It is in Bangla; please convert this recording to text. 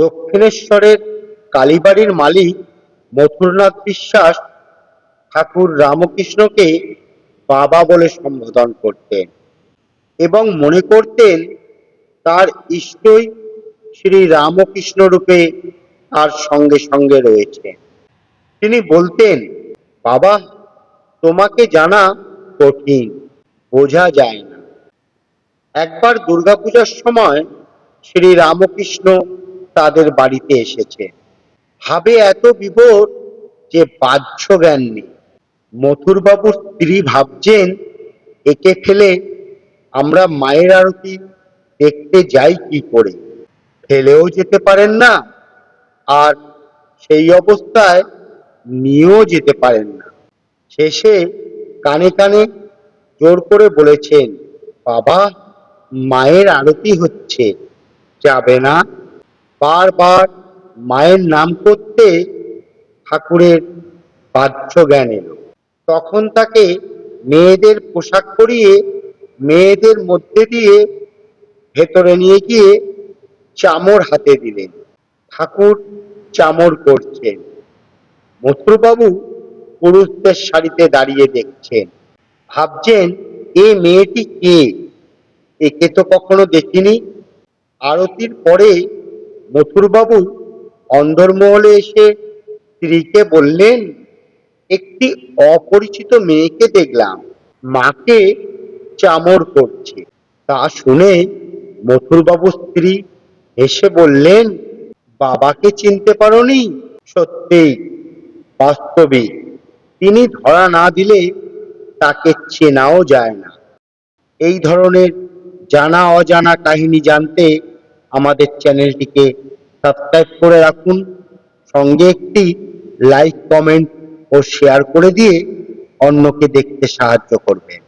দক্ষিণেশ্বরের কালীবাড়ির মালিক মথুরনাথ বিশ্বাস ঠাকুর রামকৃষ্ণকে বাবা বলে সম্বোধন করতেন এবং মনে করতেন তার ইষ্টই শ্রী রামকৃষ্ণ রূপে তার সঙ্গে সঙ্গে রয়েছে। তিনি বলতেন, বাবা, তোমাকে জানা কঠিন, বোঝা যায় না। একবার দুর্গাপূজার সময় শ্রী রামকৃষ্ণ তাদের বাড়িতে এসেছে। ভাবে এত বিভোর যে বাহ্য জ্ঞান নেই। মথুরবাবুর স্ত্রী ভাবছেন, একে ফেলে আমরা মায়ের আরতি দেখতে যাই কি করে। ফেলেও যেতে পারেন না, আর সেই অবস্থায় নিয়েও যেতে পারেন না। শেষে কানে কানে জোর করে বলেছেন, বাবা, মায়ের আরতি হচ্ছে, যাবে না? বারবার মায়ের নাম করতে ঠাকুরের বাহ্য জ্ঞান এলো। তখন তাকে মেয়েদের পোশাক পরিয়ে মেয়েদের মধ্যে দিয়ে ভেতরে নিয়ে গিয়ে চামর হাতে দিলেন। ঠাকুর চামর করছেন। মথুরবাবু পুরুষদের শাড়িতে দাঁড়িয়ে দেখছেন। ভাবছেন, এ মেয়েটি কে? একে তো কখনো দেখিনি। আরতির পরে মথুরবাবু অন্দরমহলে এসে স্ত্রীকে বললেন, একটি অপরিচিত মেয়েকে দেখলাম। মাকে চামর করছে। তা শুনে মথুরবাবু স্ত্রী হেসে বললেন, বাবাকে চিনতে পারোনি? সত্যিই বাস্তবিক। তিনি ধরা না দিলে তাকে চেনাও যায় না। এই ধরনের জানা অজানা কাহিনী জানতে আমাদের চ্যানেলটিকে সাবস্ক্রাইব করে রাখুন। সঙ্গে একটি লাইক, কমেন্ট ও শেয়ার করে দিয়ে অন্যকে দেখতে সাহায্য করবেন।